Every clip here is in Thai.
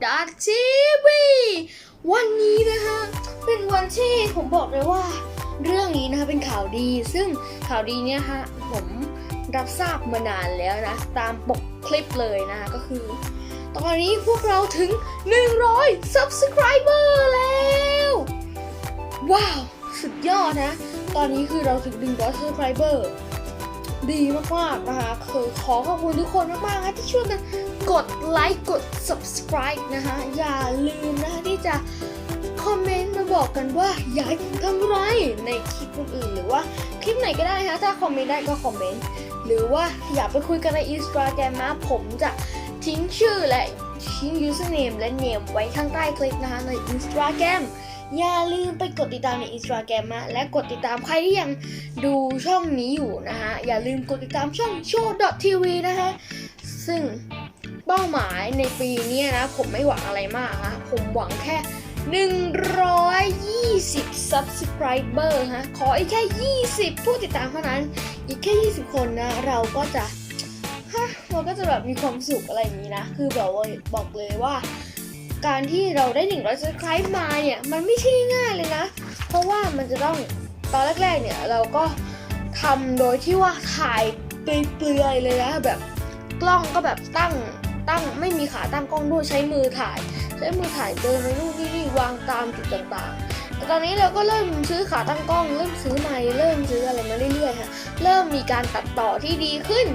ทีวีวันนี้นะคะเป็นวันที่ผมบอกเลยว่า เรื่องนี้นะคะเป็นข่าวดี ซึ่งข่าวดีเนี่ยฮะผมรับทราบมานานแล้วนะ ตามปกคลิปเลยนะคะก็คือ ตอนนี้พวกเราถึง 100 subscriber แล้ว ว้าว สุดยอดนะ ตอนนี้คือเราถึง 100 subscriber ดีมากๆนะคะคือขอขอบคุณทุกคนมากๆนะที่ช่วยกันกดไลค์กด subscribe นะคะ อย่าลืมนะคะที่จะคอมเมนต์มาบอกกันว่าอยากทำอะไรในคลิปอื่นหรือว่าคลิปไหนก็ได้นะถ้าคอมเมนต์ได้ก็คอมเมนต์หรือว่าอยากไปคุยกันใน Instagram นะผมจะทิ้งชื่อและทิ้ง username และ name ไว้ข้างใต้คลิปนะคะใน Instagram อย่าลืมไปกดติดตามใน Instagram นะและกดติดตามใครที่ยังดูช่องนี้อยู่นะฮะ อย่าลืมกดติดตามช่อง show.tv นะคะซึ่งเป้าหมายในปีนี้นะ ผมไม่หวังอะไรมากฮะ ผมหวังแค่ 120 subscriber ฮะ ขออีกแค่ 20 ผู้ติดตามเท่านั้น อีกแค่ 20 คนนะ เราก็จะฮะเราก็จะแบบมีความสุขอะไรอย่างนี้นะ คือแบบว่าบอกเลยว่า การที่เราได้100 subscribe มาเนี่ยมันไม่ใช่ง่ายเลยนะ เพราะว่ามันจะต้องตอนแรกๆเนี่ยเราก็ทำโดยที่ว่าถ่ายเปลือยๆเลยนะแบบกล้องก็แบบตั้งตั้งไม่มีขาตั้งกล้องด้วยใช้มือถ่าย ใช้มือถ่ายเดินไปนู่นนี่นี่วางตามจุดต่างๆ แต่ตอนนี้เราก็เริ่มซื้อขาตั้งกล้อง เริ่มซื้อไมค์เริ่มซื้ออะไรมาเรื่อยๆค่ะเริ่มมีการตัดต่อที่ดีขึ้น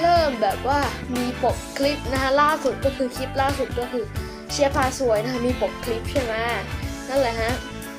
เริ่มแบบว่ามีปกคลิปนะคะล่าสุดก็คือคลิปล่าสุดก็คือ เชียร์พาสวยนะคะมีปกคลิปใช่ไหมนั่นแหละฮะ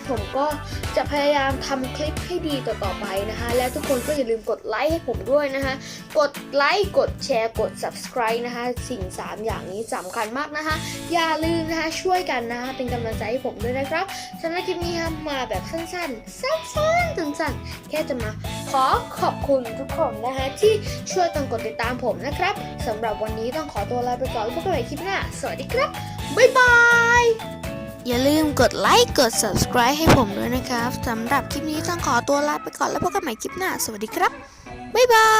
ผมก็จะพยายามทำคลิปให้ดีต่อๆไปนะคะ และทุกคนก็อย่าลืมกดไลค์ให้ผมด้วยนะคะ กดไลค์ กดแชร์ กด subscribe นะคะ สิ่ง 3 อย่างนี้สำคัญมากนะคะ อย่าลืมนะคะ ช่วยกันนะคะ เป็นกำลังใจให้ผมด้วยนะครับสำหรับคลิปนี้ครับมาแบบสั้นๆ สั้นๆสั้นๆ แค่จะมาขอขอบคุณทุกคนนะคะ ที่ช่วยกันกดติดตามผมนะครับสำหรับวันนี้ต้องขอตัวลาไปก่อนแล้วพบกันใหม่คลิปหน้า สวัสดีครับ บ๊ายบาย อย่าลืมกดไลค์ กด subscribe ให้ผมด้วยนะครับสำหรับคลิปนี้ต้องขอตัวลาไปก่อนแล้วพบกันใหม่คลิปหน้า สวัสดีครับ บ๊ายบาย